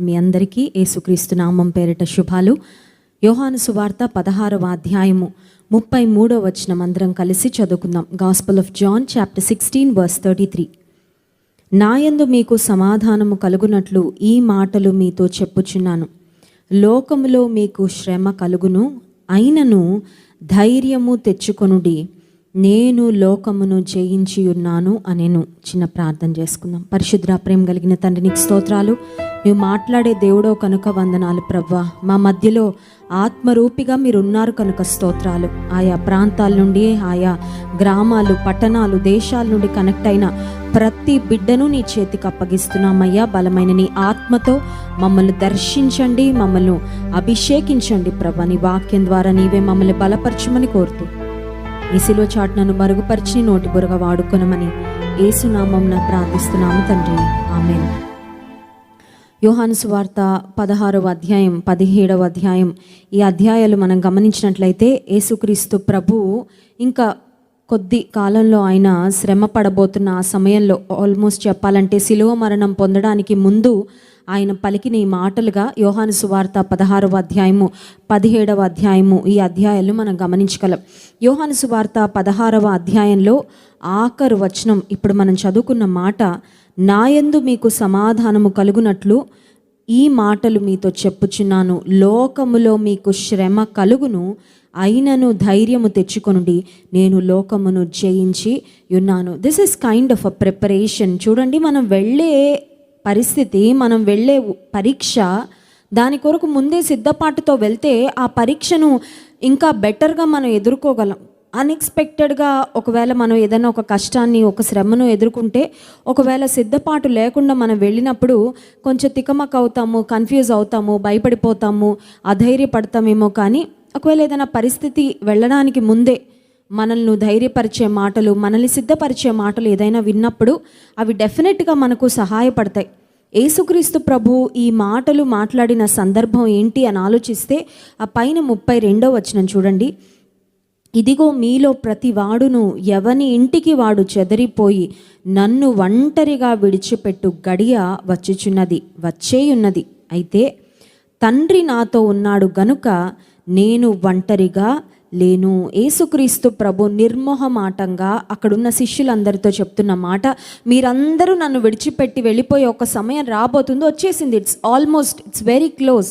మీ అందరికీ యేసుక్రీస్తు నామం పేరిట శుభాలు. యోహాను సువార్త పదహారవ అధ్యాయము ముప్పై మూడో వచనం. అందరం కలిసి చదువుకుందాం. Gospel of John chapter sixteen verse thirty three నాయందు మీకు సమాధానము కలుగునట్లు ఈ మాటలు మీతో చెప్పుచున్నాను. లోకములో మీకు శ్రమ కలుగును అయినను ధైర్యము తెచ్చుకొనుడి. నేను లోకమును జయించి ఉన్నాను అనేను చిన్న ప్రార్థన చేసుకుందాం. పరిశుద్ర ప్రేమ కలిగిన తండ్రి నీకు స్తోత్రాలు. నువ్వు మాట్లాడే దేవుడో కనుక వందనాలు ప్రవ్వా మా మధ్యలో ఆత్మరూపిగా మీరు ఉన్నారు కనుక స్తోత్రాలు. ఆయా ప్రాంతాల నుండి ఆయా గ్రామాలు పట్టణాలు దేశాల నుండి కనెక్ట్ అయిన ప్రతి బిడ్డను నీ చేతికి అప్పగిస్తున్నామయ్యా. బలమైన నీ ఆత్మతో మమ్మల్ని దర్శించండి మమ్మల్ని అభిషేకించండి ప్రభా నీ వాక్యం ద్వారా నీవే మమ్మల్ని బలపరచమని కోరుతూ ఈ శిలువ చాటునను మరుగుపరిచి నోటి బురగ వాడుకొనమని ఏసునామం ప్రార్థిస్తున్నాము తండ్రి. ఆమె యోహాను సువార్త పదహారవ అధ్యాయం పదిహేడవ అధ్యాయం ఈ అధ్యాయాలు మనం గమనించినట్లయితే యేసుక్రీస్తు ప్రభువు ఇంకా కొద్ది కాలంలో ఆయన శ్రమ పడబోతున్న ఆ సమయంలో ఆల్మోస్ట్ చెప్పాలంటే శిలువ మరణం పొందడానికి ముందు ఆయన పలికిన ఈ మాటలుగా యోహాను సువార్త పదహారవ అధ్యాయము పదిహేడవ అధ్యాయము ఈ అధ్యాయాలు మనం గమనించగలం. యోహాను సువార్త పదహారవ అధ్యాయంలో ఆఖరు వచనం ఇప్పుడు మనం చదువుకున్న మాట నాయందు మీకు సమాధానము కలుగునట్లు ఈ మాటలు మీతో చెప్పుచున్నాను. లోకములో మీకు శ్రమ కలుగును అయినను ధైర్యము తెచ్చుకొనుడి. నేను లోకమును జయించి ఉన్నాను. This is kind of a preparation చూడండి మనం వెళ్ళే పరిస్థితి మనం వెళ్ళే పరీక్ష దాని కొరకు ముందే సిద్ధపాటుతో వెళ్తే ఆ పరీక్షను ఇంకా బెటర్గా మనం ఎదుర్కోగలం. అన్ఎక్స్పెక్టెడ్గా ఒకవేళ మనం ఏదైనా ఒక కష్టాన్ని ఒక శ్రమను ఎదుర్కొంటే ఒకవేళ సిద్ధపాటు లేకుండా మనం వెళ్ళినప్పుడు కొంచెం తికమక్ అవుతాము కన్ఫ్యూజ్ అవుతాము భయపడిపోతాము అధైర్యపడతామేమో కానీ ఒకవేళ ఏదైనా పరిస్థితి వెళ్ళడానికి ముందే మనల్ని ధైర్యపరిచే మాటలు మనల్ని సిద్ధపరిచే మాటలు ఏదైనా విన్నప్పుడు అవి డెఫినెట్గా మనకు సహాయపడతాయి. యేసుక్రీస్తు ప్రభు ఈ మాటలు మాట్లాడిన సందర్భం ఏంటి అని ఆలోచిస్తే ఆ పైన ముప్పై రెండో వచనం చూడండి. ఇదిగో మీలో ప్రతి వాడును ఎవని ఇంటికి వాడు చెదరిపోయి నన్ను ఒంటరిగా విడిచిపెట్టు గడియ వచ్చుచున్నది వచ్చేయున్నది. అయితే తండ్రి నాతో ఉన్నాడు గనుక నేను ఒంటరిగా లేను. ఏసుక్రీస్తు ప్రభు నిర్మోహమాటంగా అక్కడున్న శిష్యులందరితో చెప్తున్న మాట మీరందరూ నన్ను విడిచిపెట్టి వెళ్ళిపోయే ఒక సమయం రాబోతుందో. వచ్చేసింది. It's almost it's very close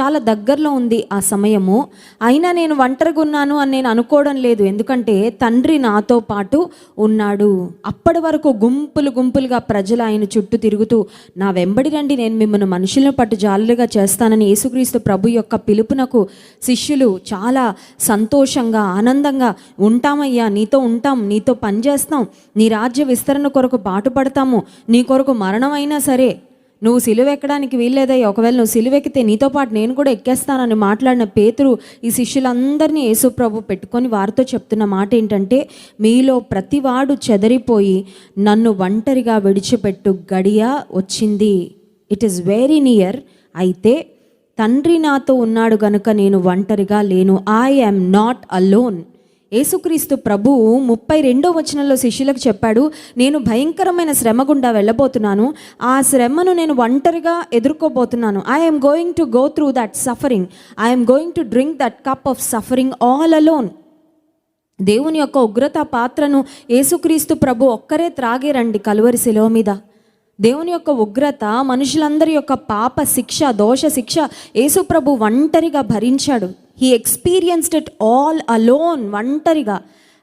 చాలా దగ్గరలో ఉంది ఆ సమయము. అయినా నేను ఒంటరిగా ఉన్నాను అని నేను అనుకోవడం లేదు. ఎందుకంటే తండ్రి నాతో పాటు ఉన్నాడు. అప్పటి వరకు గుంపులు గుంపులుగా ప్రజలు ఆయన చుట్టూ తిరుగుతూ నా వెంబడి రండి నేను మిమ్మల్ని మనుషులను పట్టు జాలులుగా చేస్తానని యేసుక్రీస్తు ప్రభు యొక్క పిలుపునకు శిష్యులు చాలా సంతోషంగా ఆనందంగా ఉంటామయ్యా. నీతో ఉంటాం నీతో పనిచేస్తాం నీ రాజ్య విస్తరణ కొరకు పాటుపడతాము నీ కొరకు మరణం అయినా సరే. నువ్వు సిలువ ఎక్కడానికి వీల్లేదయ్యా. ఒకవేళ నువ్వు సిలువెక్కితే నీతో పాటు నేను కూడా ఎక్కేస్తానని మాట్లాడిన పేతురు ఈ శిష్యులందరినీ యేసుప్రభు పెట్టుకొని వారితో చెప్తున్న మాట ఏంటంటే మీలో ప్రతివాడు చెదరిపోయి నన్ను ఒంటరిగా విడిచిపెట్టు గడియ వచ్చింది. ఇట్ ఈస్ వెరీ నియర్ అయితే తండ్రి నాతో ఉన్నాడు గనుక నేను ఒంటరిగా లేను. ఐ యామ్ నాట్ అలోన్ యేసుక్రీస్తు ప్రభువు ముప్పై రెండో వచనంలో శిష్యులకు చెప్పాడు నేను భయంకరమైన శ్రమ గుండా వెళ్ళబోతున్నాను. ఆ శ్రమను నేను ఒంటరిగా ఎదుర్కోబోతున్నాను. I'm going to go through that suffering I'm going to drink that cup of suffering all alone దేవుని యొక్క ఉగ్రత పాత్రను యేసుక్రీస్తు ప్రభు ఒక్కరే త్రాగేరండి కలువరి శిలో మీద. దేవుని యొక్క ఉగ్రత మనుషులందరి యొక్క పాప శిక్ష దోష శిక్ష యేసుప్రభు ఒంటరిగా భరించాడు. He experienced it all alone ఒంటరిగా.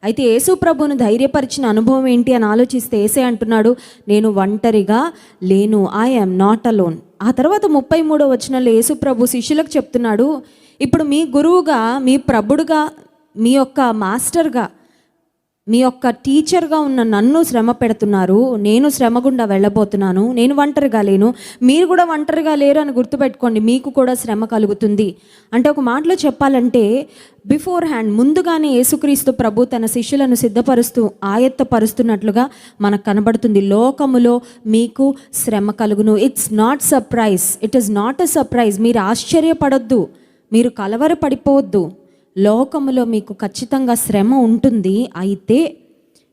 అయితే యేసుప్రభును ధైర్యపరిచిన అనుభవం ఏంటి అని ఆలోచిస్తే ఏసే అంటున్నాడు నేను ఒంటరిగా లేను ఐ యామ్ నాట్ అలోన్ ఆ తర్వాత ముప్పై మూడో వచనంలో యేసుప్రభు శిష్యులకు చెప్తున్నాడు ఇప్పుడు మీ గురువుగా మీ ప్రభుడుగా మీ యొక్క మాస్టర్గా మీ యొక్క టీచర్గా ఉన్న నన్ను శ్రమ పెడుతున్నారు నేను శ్రమ గుండా వెళ్ళబోతున్నాను నేను ఒంటరిగా లేను మీరు కూడా ఒంటరిగా లేరు అని గుర్తుపెట్టుకోండి మీకు కూడా శ్రమ కలుగుతుంది. అంటే ఒక మాటలో చెప్పాలంటే బిఫోర్ హ్యాండ్ ముందుగానే యేసుక్రీస్తు ప్రభు తన శిష్యులను సిద్ధపరుస్తూ ఆయత్తపరుస్తున్నట్లుగా మనకు కనబడుతుంది. లోకములో మీకు శ్రమ కలుగును. It's not surprise it is not a surprise మీరు ఆశ్చర్యపడొద్దు. మీరు కలవరపడిపోవద్దు. లోకములో మీకు ఖచ్చితంగా శ్రమ ఉంటుంది అయితే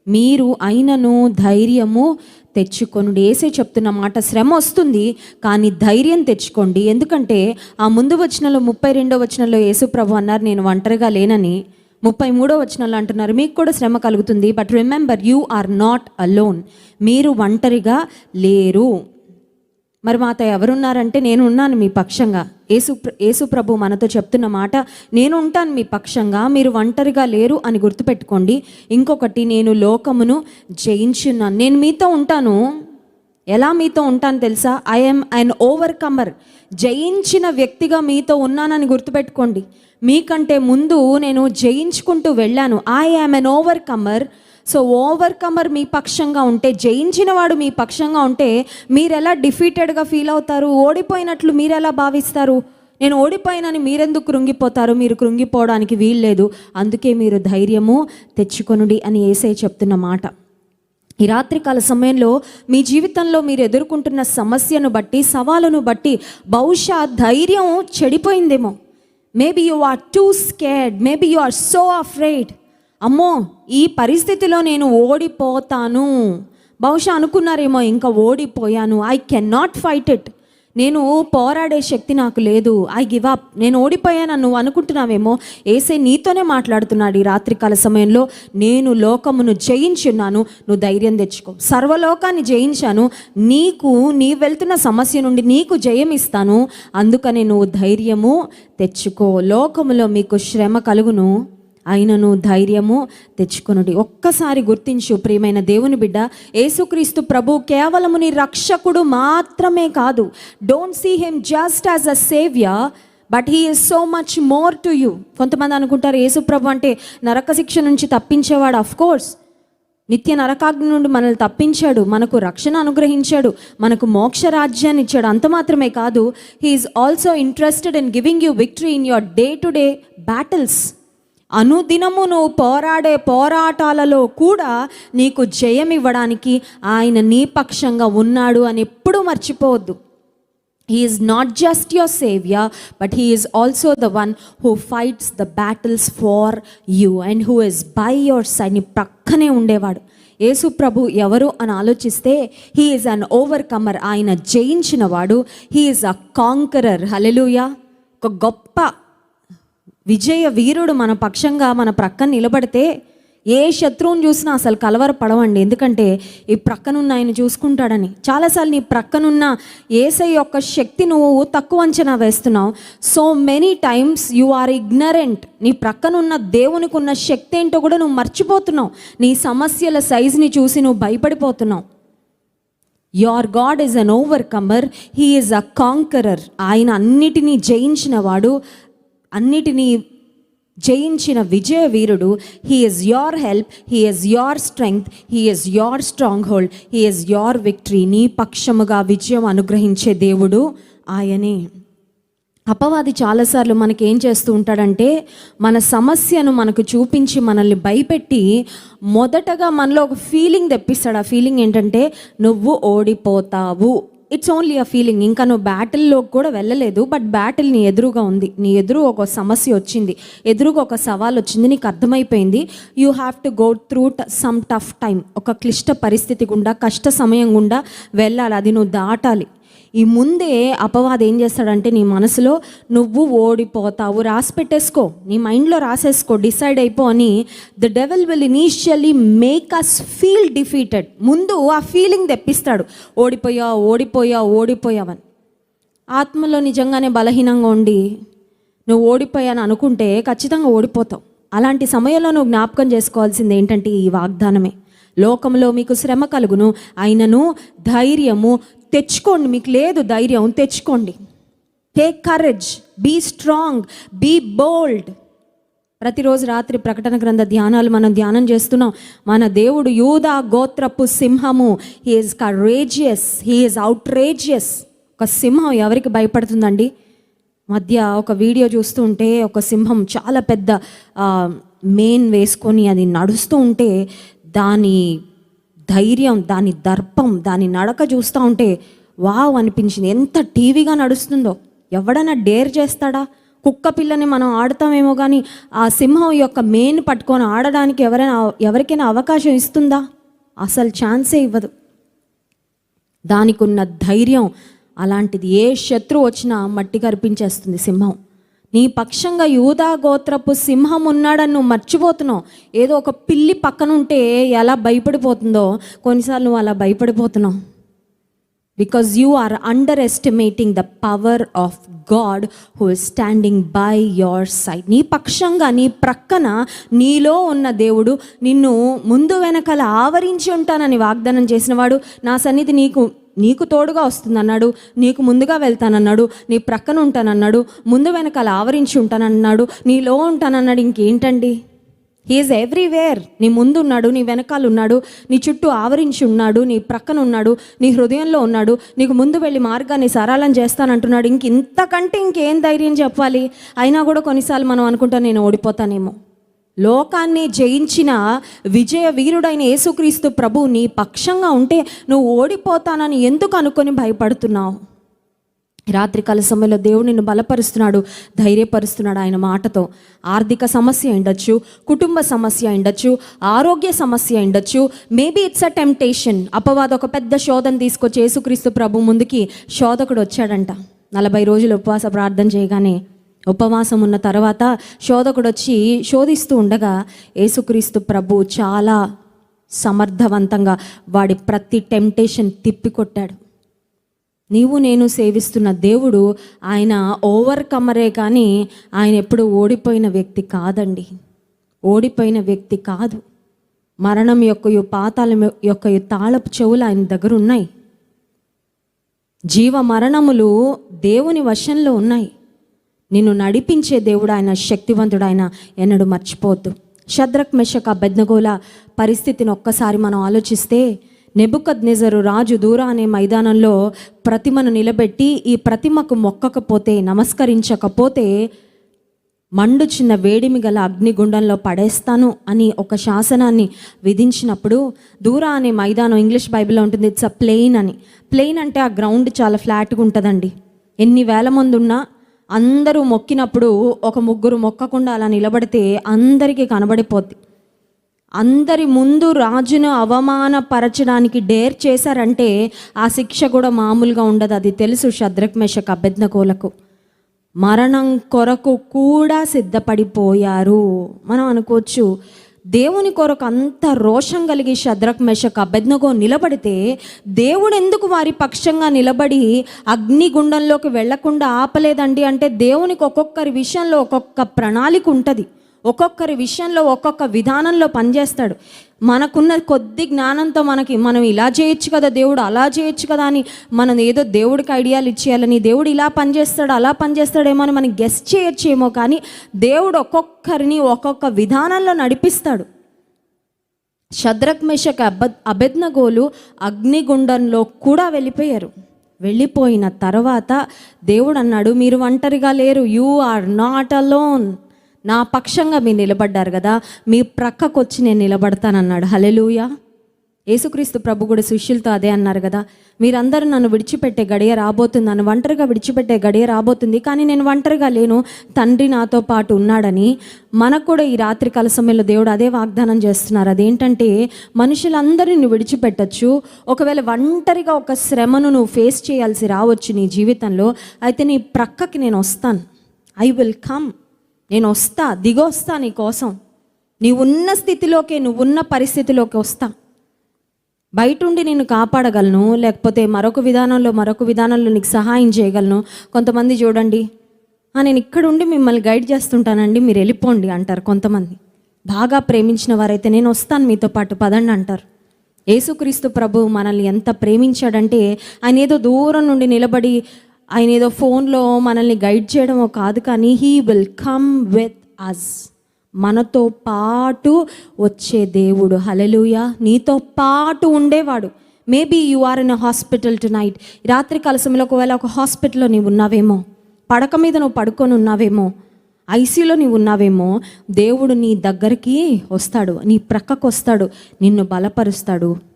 మీరు అయినను ధైర్యము తెచ్చుకొనుడు. ఏసే చెప్తున్న మాట శ్రమ వస్తుంది కానీ ధైర్యం తెచ్చుకోండి. ఎందుకంటే ఆ ముందు వచనంలో ముప్పై రెండో వచనంలో యేసుప్రభు అన్నారు నేను ఒంటరిగా లేనని. ముప్పై మూడో వచనంలో అంటున్నారు మీకు కూడా శ్రమ కలుగుతుంది but remember you are not alone. మీరు ఒంటరిగా లేరు. మరి మాత ఎవరున్నారంటే నేను ఉన్నాను మీ పక్షంగా. యేసు యేసు ప్రభు మనతో చెప్తున్న మాట నేను ఉంటాను మీ పక్షంగా మీరు ఒంటరిగా లేరు అని గుర్తుపెట్టుకోండి. ఇంకొకటి నేను లోకమును జయించున్నాను. నేను మీతో ఉంటాను. ఎలా మీతో ఉంటాను తెలుసా? ఐఎమ్ అన్ ఓవర్కమర్ జయించిన వ్యక్తిగా మీతో ఉన్నానని గుర్తుపెట్టుకోండి. మీకంటే ముందు నేను జయించుకుంటూ వెళ్ళాను. I am an overcomer so overcomer మీ పక్షంగా ఉంటే జయించిన వాడు మీ పక్షంగా ఉంటే మీరు ఎలా డిఫీటెడ్గా ఫీల్ అవుతారు? ఓడిపోయినట్లు మీరు ఎలా భావిస్తారు? నేను ఓడిపోయినని మీరెందుకు కృంగిపోతారు? మీరు కృంగిపోవడానికి వీల్లేదు. అందుకే మీరు ధైర్యము తెచ్చుకొనుడి అని ఏసై చెప్తున్న మాట. ఈ రాత్రికాల సమయంలో మీ జీవితంలో మీరు ఎదుర్కొంటున్న సమస్యను బట్టి సవాలును బట్టి బహుశా ధైర్యం చెడిపోయిందేమో. Maybe you are too scared maybe you are so afraid అమ్మో ఈ పరిస్థితిలో నేను ఓడిపోతాను. బహుశా అనుకున్నారేమో ఇంకా ఓడిపోయాను. I can not fight it నేను పోరాడే శక్తి నాకు లేదు. I give up. నేను ఓడిపోయాను నువ్వు అనుకుంటున్నావేమో? ఏసే నీతోనే మాట్లాడుతున్నాడు ఈ రాత్రికాల సమయంలో. నేను లోకమును జయించున్నాను. నువ్వు ధైర్యం తెచ్చుకో. సర్వలోకాన్ని జయించాను. నీకు నీ వెళ్తున్న సమస్య నుండి నీకు జయం ఇస్తాను. అందుకని నువ్వు ధైర్యము తెచ్చుకో. లోకములో మీకు శ్రమ కలుగును. అయినను ధైర్యము తెచ్చుకొనుడి. ఒక్కసారి గుర్తించు ప్రియమైన దేవుని బిడ్డ యేసుక్రీస్తు ప్రభు కేవలము నీ రక్షకుడు మాత్రమే కాదు. Don't see him just as a saviour but he is so much more to you కొంతమంది అనుకుంటారు యేసు ప్రభు అంటే నరక శిక్ష నుంచి తప్పించేవాడు. అఫ్ కోర్స్ నిత్య నరకాగ్ని నుండి మనల్ని తప్పించాడు. మనకు రక్షణ అనుగ్రహించాడు. మనకు మోక్ష రాజ్యాన్ని ఇచ్చాడు. అంత మాత్రమే కాదు he's also interested in giving you victory in your day to day battles అనుదినము నువ్వు పోరాడే పోరాటాలలో కూడా నీకు జయం ఇవ్వడానికి ఆయన నీ పక్షంగా ఉన్నాడు అని ఎప్పుడూ మర్చిపోవద్దు. He's not just your saviour but he's also the one who fights the battles for you and who is by your side నీ ప్రక్కనే ఉండేవాడు. యేసు ప్రభు ఎవరు అని ఆలోచిస్తే హీఈస్ అన్ ఓవర్కమర్ ఆయన జయించినవాడు. He's he a conqueror hallelujah ఒక గొప్ప విజయ వీరుడు మన పక్షంగా మన ప్రక్కన నిలబడితే ఏ శత్రువుని చూసినా అసలు కలవర పడవండి ఎందుకంటే ఈ ప్రక్కనున్న ఆయన చూసుకుంటాడని. చాలాసార్లు నీ ప్రక్కనున్న ఏసై యొక్క శక్తి నువ్వు తక్కువ అంచనా వేస్తున్నావు. So many times you are ignorant నీ ప్రక్కనున్న దేవునికి ఉన్న శక్తి ఏంటో కూడా నువ్వు మర్చిపోతున్నావు. నీ సమస్యల సైజుని చూసి నువ్వు భయపడిపోతున్నావు. Your God is an overcomer he is a conqueror ఆయన అన్నిటినీ జయించినవాడు అన్నిటినీ జయించిన విజయ వీరుడు he's your help he's your strength he's your stronghold he's your victory నీ పక్షముగా విజయం అనుగ్రహించే దేవుడు ఆయనే. అపవాది చాలాసార్లు మనకి ఏం చేస్తూ ఉంటాడంటే మన సమస్యను మనకు చూపించి మనల్ని భయపెట్టి మొదటగా మనలో ఒక ఫీలింగ్ తెప్పిస్తాడు. ఆ ఫీలింగ్ ఏంటంటే నువ్వు ఓడిపోతావు. ఇట్స్ ఓన్లీ అ ఫీలింగ్ ఇంకా నువ్వు బ్యాటిల్లో కూడా వెళ్ళలేదు బట్ బ్యాటిల్ నీ ఎదురుగా ఉంది. నీ ఎదురు ఒక సమస్య వచ్చింది. ఎదురుగా ఒక సవాల్ వచ్చింది. నీకు అర్థమైపోయింది. You have to go through some tough time ఒక క్లిష్ట పరిస్థితి గుండా కష్ట సమయం గుండా వెళ్ళాలి. అది నువ్వు దాటాలి. ఈ ముందే అపవాదం ఏం చేస్తాడంటే నీ మనసులో నువ్వు ఓడిపోతావు రాసి పెట్టేసుకో నీ మైండ్లో రాసేసుకో డిసైడ్ అయిపో అని the devil will initially make us feel defeated ముందు ఆ ఫీలింగ్ తెప్పిస్తాడు. ఓడిపోయా ఓడిపోయా ఓడిపోయావని. ఆత్మలో నిజంగానే బలహీనంగా ఉండి నువ్వు ఓడిపోయాను అనుకుంటే ఖచ్చితంగా ఓడిపోతావు. అలాంటి సమయంలో నువ్వు జ్ఞాపకం చేసుకోవాల్సింది ఏంటంటే ఈ వాగ్దానమే. లోకంలో మీకు శ్రమ కలుగును. ఆయనను ధైర్యము తెచ్చుకోండి. మీకు లేదు ధైర్యం తెచ్చుకోండి. Take courage be strong be bold ప్రతిరోజు రాత్రి ప్రకటన గ్రంథ ధ్యానాలు మనం ధ్యానం చేస్తున్నాం. మన దేవుడు యూదా గోత్రపు సింహము. హీఈస్ కరేజియస్ హీఈస్ అవుట్రేజియస్ ఒక సింహం ఎవరికి భయపడుతుందండి? మధ్య ఒక వీడియో చూస్తుంటే ఒక సింహం చాలా పెద్ద మెయిన్ వేసుకొని అది నడుస్తూ ఉంటే దాని ధైర్యం దాని దర్పం దాని నడక చూస్తూ ఉంటే వావ్ అనిపించింది. ఎంత టీవీగా నడుస్తుందో. ఎవడైనా డేర్ చేస్తాడా? కుక్క పిల్లని మనం ఆడతామేమో కానీ ఆ సింహం యొక్క మెయిన్ పట్టుకొని ఆడడానికి ఎవరైనా ఎవరికైనా అవకాశం ఇస్తుందా? అసలు ఛాన్సే ఇవ్వదు. దానికి ఉన్న ధైర్యం అలాంటిది ఏ శత్రువు వచ్చినా మట్టి కరిపించేస్తుంది సింహం. నీ పక్షంగా యూదా గోత్రపు సింహం ఉన్నాడని నువ్వు మర్చిపోతున్నావు. ఏదో ఒక పిల్లి పక్కన ఉంటే ఎలా భయపడిపోతుందో కొన్నిసార్లు నువ్వు అలా భయపడిపోతున్నావు. Because you are underestimating the power of God who is standing by your side నీ పక్షంగా నీ ప్రక్కన నీలో ఉన్న దేవుడు నిన్ను ముందు వెనకాల ఆవరించి ఉంటానని వాగ్దానం చేసినవాడు నా సన్నిధి నీకు నీకు తోడుగా వస్తుందన్నాడు నీకు ముందుగా వెళ్తానన్నాడు నీ ప్రక్కన ఉంటానన్నాడు ముందు వెనకాల ఆవరించి ఉంటానన్నాడు నీలో ఉంటానన్నాడు ఇంకేంటండి? హీఈస్ ఎవ్రీవేర్ నీ ముందు ఉన్నాడు నీ వెనకాల ఉన్నాడు నీ చుట్టూ ఆవరించి ఉన్నాడు నీ ప్రక్కన ఉన్నాడు నీ హృదయంలో ఉన్నాడు నీకు ముందు వెళ్ళి మార్గాన్ని సరళం చేస్తానంటున్నాడు. ఇంక ఇంతకంటే ఇంకేం ధైర్యం చెప్పాలి? అయినా కూడా కొన్నిసార్లు మనం అనుకుంటాం నేను ఓడిపోతానేమో. లోకాన్ని జయించిన విజయ వీరుడైన యేసుక్రీస్తు ప్రభు నీ పక్షంగా ఉంటే నువ్వు ఓడిపోతానని ఎందుకు అనుకొని భయపడుతున్నావు? రాత్రికాల సమయంలో దేవుడు నిన్ను బలపరుస్తున్నాడు ధైర్యపరుస్తున్నాడు ఆయన మాటతో. ఆర్థిక సమస్య ఉండొచ్చు కుటుంబ సమస్య ఉండొచ్చు ఆరోగ్య సమస్య ఉండొచ్చు. మేబీ ఇట్స్ అ టెంప్టేషన్ అపవాద ఒక పెద్ద శోధన తీసుకొచ్చి యేసుక్రీస్తు ప్రభు ముందుకి శోధకుడు వచ్చాడంట. నలభై రోజులు ఉపవాస ప్రార్థన చేయగానే ఉపవాసం ఉన్న తర్వాత శోధకుడు వచ్చి శోధిస్తూ ఉండగా యేసుక్రీస్తు ప్రభు చాలా సమర్థవంతంగా వాడి ప్రతి టెంప్టేషన్ తిప్పికొట్టాడు. నీవు నేను సేవిస్తున్న దేవుడు ఆయన ఓవర్ కమరే కానీ ఆయన ఎప్పుడు ఓడిపోయిన వ్యక్తి కాదండి. ఓడిపోయిన వ్యక్తి కాదు. మరణం యొక్క పాతాల యొక్క తాళపు చెవులు ఆయన దగ్గర ఉన్నాయి జీవ మరణములు దేవుని వశంలో ఉన్నాయి. నిన్ను నడిపించే దేవుడు ఆయన శక్తివంతుడు ఆయన ఎన్నడు మర్చిపోవద్దు. శద్రక్ మెషక్ బెద్నగోల పరిస్థితిని ఒక్కసారి మనం ఆలోచిస్తే నెబుకద్ నిజరు రాజు దూర అనే మైదానంలో ప్రతిమను నిలబెట్టి ఈ ప్రతిమకు మొక్కకపోతే నమస్కరించకపోతే మండు చిన్న వేడిమి గల అగ్నిగుండంలో పడేస్తాను అని ఒక శాసనాన్ని విధించినప్పుడు దూర అనే మైదానం ఇంగ్లీష్ బైబిల్లో ఉంటుంది ఇట్స్ అ ప్లెయిన్ అని. ప్లెయిన్ అంటే ఆ గ్రౌండ్ చాలా ఫ్లాట్గా ఉంటుందండి. ఎన్ని వేల మంది ఉన్నా అందరూ మొక్కినప్పుడు ఒక ముగ్గురు మొక్కకుండా అలా నిలబడితే అందరికీ కనబడిపోద్ది. అందరి ముందు రాజును అవమానపరచడానికి డేర్ చేశారంటే ఆ శిక్ష కూడా మామూలుగా ఉండదు. అది తెలుసు శద్రక్ మెషక్ అభ్యర్థకోలకు మరణం కొరకు కూడా సిద్ధపడిపోయారు. మనం అనుకోవచ్చు దేవుని కొరకు అంత రోషం కలిగి శద్రక్ మెషక్ అభెజ్ఞగో నిలబడితే దేవుడు ఎందుకు వారి పక్షంగా నిలబడి అగ్నిగుండంలోకి వెళ్ళకుండా ఆపలేదండి? అంటే దేవునికి ఒక్కొక్కరి విషయంలో ఒక్కొక్క ప్రణాళిక ఉంటుంది. ఒక్కొక్కరి విషయంలో ఒక్కొక్క విధానంలో పనిచేస్తాడు. మనకున్న కొద్ది జ్ఞానంతో మనకి మనం ఇలా చేయొచ్చు కదా దేవుడు అలా చేయొచ్చు కదా అని మనం ఏదో దేవుడికి ఐడియాలు ఇచ్చేయాలని దేవుడు ఇలా పనిచేస్తాడు అలా పనిచేస్తాడేమో అని మనం గెస్ట్ చేయొచ్చేమో కానీ దేవుడు ఒక్కొక్కరిని ఒక్కొక్క విధానంలో నడిపిస్తాడు. శద్రక్ మెషక్ అబ అభెజ్ఞగోలు అగ్నిగుండంలో కూడా వెళ్ళిపోయారు. వెళ్ళిపోయిన తర్వాత దేవుడు అన్నాడు మీరు ఒంటరిగా లేరు యూ ఆర్ నాట్ అలోన్ నా పక్షంగా మీరు నిలబడ్డారు కదా మీ ప్రక్కకు వచ్చి నేను నిలబడతానన్నాడు. హలెలూయా యేసుక్రీస్తు ప్రభు కూడా శిష్యులతో అదే అన్నారు కదా మీరందరూ నన్ను విడిచిపెట్టే గడియ రాబోతుంది నన్ను ఒంటరిగా విడిచిపెట్టే గడియ రాబోతుంది కానీ నేను ఒంటరిగా లేను తండ్రి నాతో పాటు ఉన్నాడని మనకు కూడా ఈ రాత్రి కాల సమయంలో దేవుడు అదే వాగ్దానం చేస్తున్నారు. అదేంటంటే మనుషులందరిని విడిచిపెట్టచ్చు ఒకవేళ ఒంటరిగా ఒక శ్రమను నువ్వు ఫేస్ చేయాల్సి రావచ్చు నీ జీవితంలో అయితే నీ ప్రక్కకి నేను వస్తాను. I will come. నేను వస్తా దిగొస్తా నీ కోసం. నీవున్న ఉన్న స్థితిలోకే నువ్వు ఉన్న పరిస్థితిలోకి వస్తా. బయట ఉండి కాపాడగలను లేకపోతే మరొక విధానంలో మరొక విధానంలో నీకు సహాయం చేయగలను. కొంతమంది చూడండి నేను ఇక్కడుండి మిమ్మల్ని గైడ్ చేస్తుంటానండి మీరు వెళ్ళిపోండి అంటారు కొంతమంది. బాగా ప్రేమించిన వారైతే నేను వస్తాను మీతో పాటు పదండి అంటారు. యేసుక్రీస్తు ప్రభు మనల్ని ఎంత ప్రేమించాడంటే ఆయన ఏదో దూరం నుండి నిలబడి ఆయన ఏదో ఫోన్లో మనల్ని గైడ్ చేయడమో కాదు కానీ he will come with us మనతో పాటు వచ్చే దేవుడు. హలలుయ నీతో పాటు ఉండేవాడు. Maybe you are in hospital tonight రాత్రి కాల ఒకవేళ ఒక హాస్పిటల్లో నీవు ఉన్నావేమో పడక మీద నువ్వు పడుకొని ఉన్నావేమో ఐసీలో నీవు ఉన్నావేమో దేవుడు నీ దగ్గరికి వస్తాడు నీ ప్రక్కకు వస్తాడు నిన్ను బలపరుస్తాడు.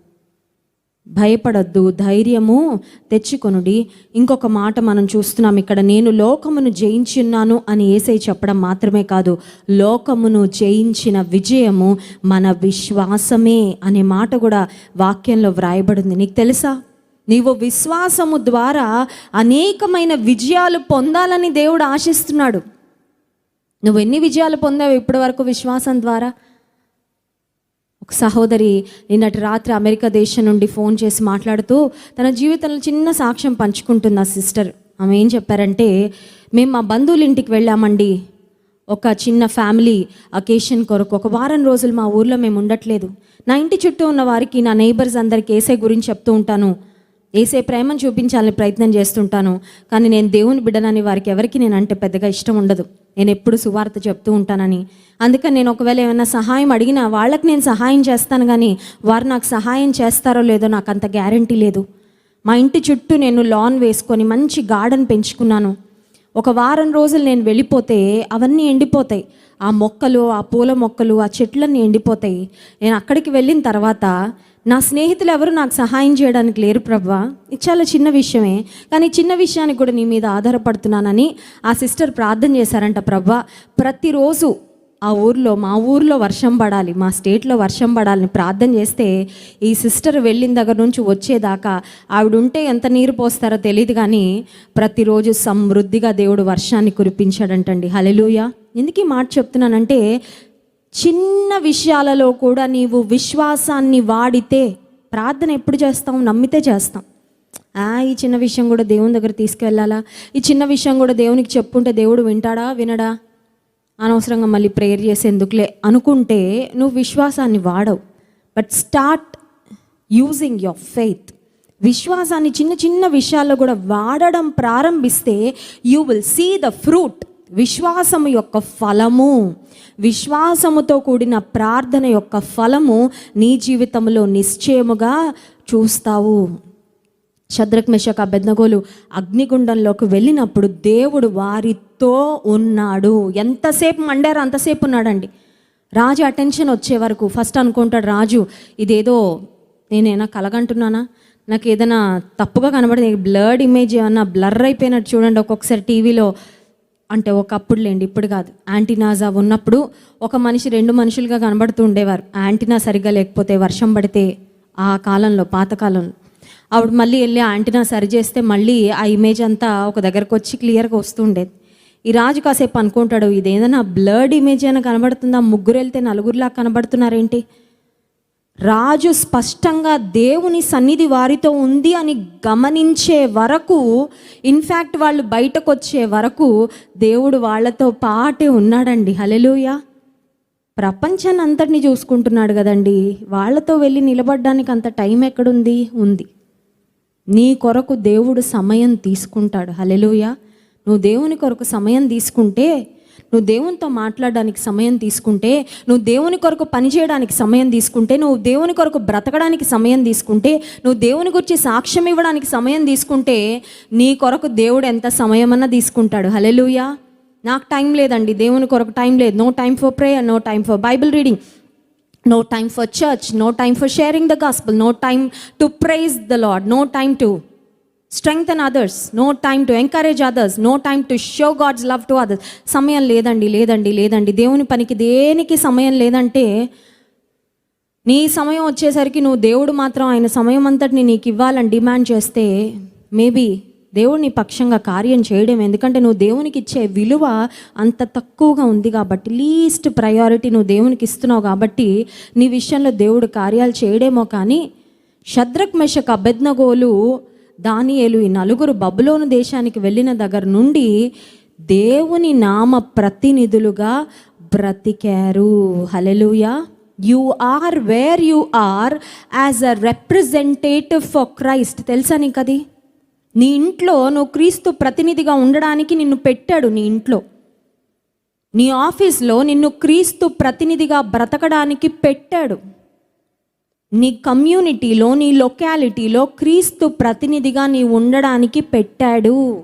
భయపడద్దు ధైర్యము తెచ్చుకొనుడి. ఇంకొక మాట మనం చూస్తున్నాం ఇక్కడ నేను లోకమును జయించున్నాను అని ఏసై చెప్పడం మాత్రమే కాదు లోకమును జయించిన విజయము మన విశ్వాసమే అనే మాట కూడా వాక్యంలో వ్రాయబడింది. నీకు తెలుసా? నీవు విశ్వాసము ద్వారా అనేకమైన విజయాలు పొందాలని దేవుడు ఆశిస్తున్నాడు. నువ్వు ఎన్ని విజయాలు పొందావు ఇప్పటి వరకు విశ్వాసం ద్వారా? ఒక సహోదరి నిన్నటి రాత్రి అమెరికా దేశం నుండి ఫోన్ చేసి మాట్లాడుతూ తన జీవితంలో చిన్న సాక్ష్యం పంచుకుంటుంది ఆ సిస్టర్. ఆమె ఏం చెప్పారంటే మేము మా బంధువుల ఇంటికి వెళ్ళామండి. ఒక చిన్న ఫ్యామిలీ అకేషన్ కొరకు ఒక వారం రోజులు మా ఊర్లో మేము ఉండట్లేదు. నా ఇంటి చుట్టూ ఉన్న వారికి నా నైబర్స్ అందరికి ఏసే గురించి చెప్తూ ఉంటాను. ఏసే ప్రేమను చూపించాలని ప్రయత్నం చేస్తుంటాను కానీ నేను దేవుని బిడ్డనని వారికి ఎవరికి నేను అంటే పెద్దగా ఇష్టం ఉండదు. నేను ఎప్పుడు సువార్త చెప్తూ ఉంటానని. అందుకని నేను ఒకవేళ ఏమైనా సహాయం అడిగినా వాళ్ళకి నేను సహాయం చేస్తాను కానీ వారు నాకు సహాయం చేస్తారో లేదో నాకు అంత గ్యారంటీ లేదు. మా ఇంటి చుట్టూ నేను లాన్ వేసుకొని మంచి గార్డెన్ పెంచుకున్నాను. ఒక వారం రోజులు నేను వెళ్ళిపోతే అవన్నీ ఎండిపోతాయి. ఆ మొక్కలు ఆ పూల మొక్కలు ఆ చెట్లన్నీ ఎండిపోతాయి. నేను అక్కడికి వెళ్ళిన తర్వాత నా స్నేహితులు ఎవరు నాకు సహాయం చేయడానికి లేరు ప్రభా. ఇది చాలా చిన్న విషయమే కానీ చిన్న విషయానికి కూడా నీ మీద ఆధారపడుతున్నానని ఆ సిస్టర్ ప్రార్థన చేశారంట ప్రవ్వా ప్రతిరోజు ఆ ఊర్లో మా ఊర్లో వర్షం పడాలి మా స్టేట్లో వర్షం పడాలని ప్రార్థన చేస్తే ఈ సిస్టర్ వెళ్ళిన దగ్గర నుంచి వచ్చేదాకా ఆవిడ ఉంటే ఎంత నీరు పోస్తారో తెలియదు కానీ ప్రతిరోజు సమృద్ధిగా దేవుడు వర్షాన్ని కురిపించాడంటండి. హలెలుయ ఎందుకు ఈ మాట చెప్తున్నానంటే చిన్న విషయాలలో కూడా నీవు విశ్వాసాన్ని వాడితే ప్రార్థన ఎప్పుడు చేస్తాం? నమ్మితే చేస్తాం. ఆ ఈ చిన్న విషయం కూడా దేవుని దగ్గర తీసుకెళ్ళాలా? ఈ చిన్న విషయం కూడా దేవునికి చెప్పుంటే దేవుడు వింటాడా? వినడా? అనవసరంగా మళ్ళీ ప్రేయర్ చేసేందుకులే అనుకుంటే నువ్వు విశ్వాసాన్ని వాడవు. But start using your faith విశ్వాసాన్ని చిన్న చిన్న విషయాల్లో కూడా వాడడం ప్రారంభిస్తే you will see the fruit విశ్వాసము యొక్క ఫలము విశ్వాసముతో కూడిన ప్రార్థన యొక్క ఫలము నీ జీవితంలో నిశ్చయముగా చూస్తావు. శద్రక్ మెషక్ అబెద్నగోలు అగ్నిగుండంలోకి వెళ్ళినప్పుడు దేవుడు వారితో ఉన్నాడు. ఎంతసేపు మండారు అంతసేపు ఉన్నాడండి. రాజు అటెన్షన్ వచ్చే వరకు ఫస్ట్ అనుకుంటాడు రాజు ఇదేదో నేనేనా కలగంటున్నానా? నాకు ఏదైనా తప్పుగా కనబడింది బ్లర్డ్ ఇమేజ్ ఏమన్నా బ్లర్ అయిపోయినట్టు చూడండి ఒక్కొక్కసారి టీవీలో అంటే ఒకప్పుడు లేండి ఇప్పుడు కాదు. యాంటీనాజా ఉన్నప్పుడు ఒక మనిషి రెండు మనుషులుగా కనబడుతూ ఉండేవారు. యాంటీనా సరిగ్గా లేకపోతే వర్షం పడితే ఆ కాలంలో పాతకాలంలో ఆవిడ మళ్ళీ వెళ్ళి యాంటీనా సరి చేస్తే మళ్ళీ ఆ ఇమేజ్ అంతా ఒక దగ్గరకు వచ్చి క్లియర్గా వస్తుండేది ఈ రాజు కాసేపు అనుకుంటాడు ఇది ఏదైనా బ్లర్డ్ ఇమేజ్ అయినా కనబడుతుందా? ముగ్గురు వెళ్తే నలుగురిలా కనబడుతున్నారేంటి? రాజు స్పష్టంగా దేవుని సన్నిధి వారితో ఉంది అని గమనించే వరకు ఇన్ఫ్యాక్ట్ వాళ్ళు బయటకు వచ్చే వరకు దేవుడు వాళ్ళతో పాటే ఉన్నాడండి. హలెలుయ ప్రపంచాన్ని అంతటిని చూసుకుంటున్నాడు కదండి. వాళ్ళతో వెళ్ళి నిలబడడానికి అంత టైం ఎక్కడుంది? ఉంది. నీ కొరకు దేవుడు సమయం తీసుకుంటాడు. హలెలుయ నువ్వు దేవుని కొరకు సమయం తీసుకుంటే నువ్వు దేవునితో మాట్లాడడానికి సమయం తీసుకుంటే నువ్వు దేవుని కొరకు పనిచేయడానికి సమయం తీసుకుంటే నువ్వు దేవుని కొరకు బ్రతకడానికి సమయం తీసుకుంటే నువ్వు దేవుని గురించి సాక్ష్యం ఇవ్వడానికి సమయం తీసుకుంటే నీ కొరకు దేవుడు ఎంత సమయమన్నా తీసుకుంటాడు. హలెలుయా నాకు టైం లేదండి. దేవుని కొరకు టైం లేదు. No time for prayer no time for Bible reading no time for church no time for sharing the gospel no time to praise the Lord no time to strength and others no time to encourage others no time to show God's love to others సమయం లేదండి లేదండి లేదండి. దేవుని పనికి దేనికి సమయం లేదంటే నీ సమయం వచ్చేసరికి నువ్వు దేవుడు మాత్రం ఆయన సమయం అంతటిని నీకు ఇవ్వాలని డిమాండ్ చేస్తే మేబీ దేవుడు నీ పక్షంగా కార్యం చేయడం ఎందుకంటే నువ్వు దేవునికి ఇచ్చే విలువ అంత తక్కువగా ఉంది కాబట్టి లీస్ట్ ప్రయారిటీ నువ్వు దేవునికి ఇస్తున్నావు కాబట్టి నీ విషయంలో దేవుడు కార్యాలు చేయడేమో కానీ శద్రక్ మెషక్ అబెద్నగోలు దానియేలు ఈ నలుగురు బబులోను దేశానికి వెళ్ళిన దగ్గర నుండి దేవుని నామ ప్రతినిధులుగా బ్రతికారు. Hallelujah you are where you are as a representative for Christ తెలుసా నీకు అది నీ ఇంట్లో నువ్వు క్రీస్తు ప్రతినిధిగా ఉండడానికి నిన్ను పెట్టాడు నీ ఇంట్లో. నీ ఆఫీస్లో నిన్ను క్రీస్తు ప్రతినిధిగా బ్రతకడానికి పెట్టాడు. నీ కమ్యూనిటీలో నీ లొకాలిటీలో క్రీస్తు ప్రతినిధిగా నీ ఉండడానికి పెట్టాడు.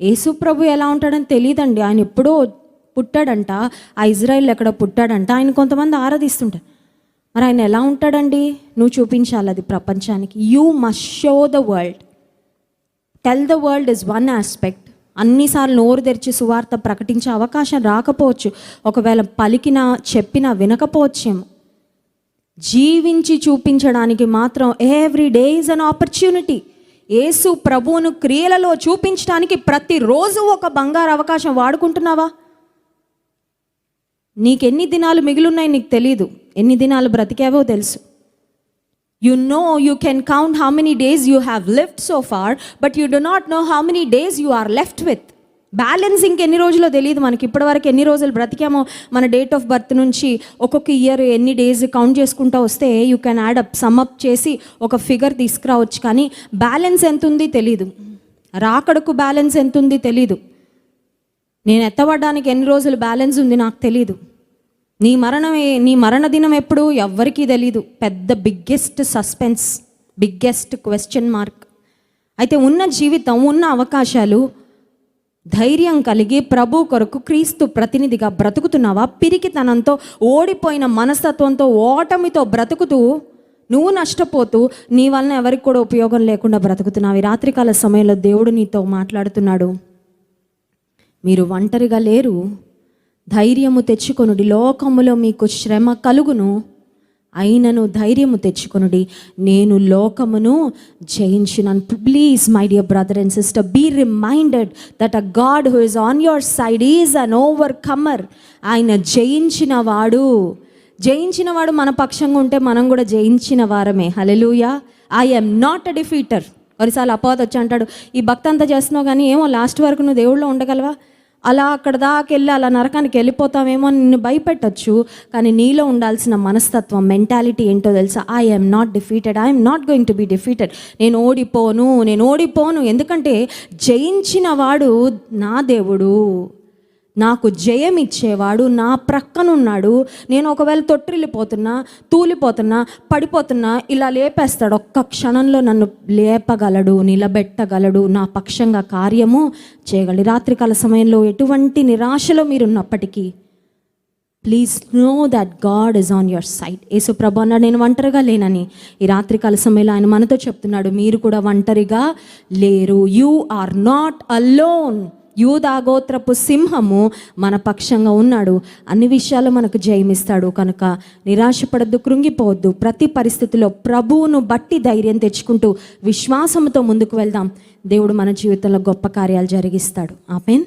యేసుప్రభు ఎలా ఉంటాడని తెలియదండి. ఆయన ఎప్పుడో పుట్టాడంట. ఆ ఇజ్రాయిల్ ఎక్కడ పుట్టాడంట. ఆయన కొంతమంది ఆరాధిస్తుంటారు. మరి ఆయన ఎలా ఉంటాడండి? నువ్వు చూపించాలి అది ప్రపంచానికి. You must show the world tell the world is one aspect అన్నిసార్లు నోరు తెరిచి సువార్త ప్రకటించే అవకాశం రాకపోవచ్చు. ఒకవేళ పలికినా చెప్పినా వినకపోవచ్చేమో. జీవించి చూపించడానికి మాత్రం every day is an opportunity Yesu ప్రభువును క్రియలలో చూపించడానికి ప్రతిరోజు ఒక బంగారు అవకాశం వాడుకుంటున్నావా? నీకెన్ని దినాలు మిగిలిన్నాయి నీకు తెలీదు. ఎన్ని దినాలు బ్రతికావో తెలుసు. You know you can count how many days you have lived so far but you do not know how many days you are left with balance ఇంకెన్ని రోజులో తెలియదు మనకి. ఇప్పటివరకు ఎన్ని రోజులు బ్రతికామో మన డేట్ ఆఫ్ బర్త్ నుంచి ఒక్కొక్క ఇయర్ ఎన్ని డేస్ కౌంట్ చేసుకుంటూ వస్తే you can add up sum up చేసి ఒక ఫిగర్ తీసుకురావచ్చు. కానీ బ్యాలెన్స్ ఎంత ఉంది తెలీదు. రాకడకు బ్యాలెన్స్ ఎంత ఉంది తెలీదు. నేను ఎత్తబడ్డానికి ఎన్ని రోజులు బ్యాలెన్స్ ఉంది నాకు తెలీదు. నీ మరణం నీ మరణ దినం ఎప్పుడు? ఎవ్వరికీ తెలీదు. పెద్ద biggest suspense biggest question mark అయితే ఉన్న జీవితం ఉన్న అవకాశాలు ధైర్యం కలిగి ప్రభు కొరకు క్రీస్తు ప్రతినిధిగా బ్రతుకుతున్నావా? పిరికితనంతో ఓడిపోయిన మనస్తత్వంతో ఓటమితో బ్రతుకుతూ నువ్వు నష్టపోతూ నీ వలన ఎవరికి కూడా ఉపయోగం లేకుండా బ్రతుకుతున్నావు. ఈ రాత్రికాల సమయంలో దేవుడు నీతో మాట్లాడుతున్నాడు. మీరు ఒంటరిగా లేరు. ధైర్యము తెచ్చుకొనుడి. లోకములో మీకు శ్రమ కలుగును. అయినను ధైర్యము తెచ్చుకొనుడి. నేను లోకమును జయించినాను. Please my dear brother and sister be reminded that a God who is on your side is an overcomer ఆయన జయించిన వాడు జయించిన వాడు మన పక్షంగా ఉంటే మనం కూడా జయించిన వారమే. Hallelujah I am not a defeater ఒకసారి అపవాద వచ్చి అంటాడు ఈ భక్తి అంతా చేస్తున్నావు కానీ ఏమో లాస్ట్ వరకు నువ్వు దేవుళ్ళో ఉండగలవా? అలా అక్కడ దాకా వెళ్ళి అలా నరకానికి వెళ్ళిపోతామేమో అని నిన్ను భయపెట్టచ్చు కానీ నీలో ఉండాల్సిన మనస్తత్వం మెంటాలిటీ ఏంటో తెలుసా? I am not defeated I am not going to be defeated నేను ఓడిపోను నేను ఓడిపోను. ఎందుకంటే జయించిన వాడు నా దేవుడు. నాకు జయం ఇచ్చేవాడు నా ప్రక్కనున్నాడు. నేను ఒకవేళ తొట్టిల్లిపోతున్నా తూలిపోతున్నా పడిపోతున్నా ఇలా లేపేస్తాడు. ఒక్క క్షణంలో నన్ను లేపగలడు నిలబెట్టగలడు. నా పక్షంగా కార్యము చేయగలడు. రాత్రికాల సమయంలో ఎటువంటి నిరాశలో మీరున్నప్పటికీ please know that God is on your side Yesu ప్రభు అన్నాడు నేను ఒంటరిగా లేనని. ఈ రాత్రికాల సమయంలో ఆయన మనతో చెప్తున్నాడు మీరు కూడా ఒంటరిగా లేరు. యూ ఆర్ నాట్ అలోన్ యూదాగోత్రపు సింహము మన పక్షంగా ఉన్నాడు. అన్ని విషయాలు మనకు జయమిస్తాడు. కనుక నిరాశపడద్దు కృంగిపోవద్దు. ప్రతి పరిస్థితిలో ప్రభువును బట్టి ధైర్యం తెచ్చుకుంటూ విశ్వాసంతో ముందుకు వెళ్దాం. దేవుడు మన జీవితంలో గొప్ప కార్యాలు జరిగిస్తాడు. ఆమెన్.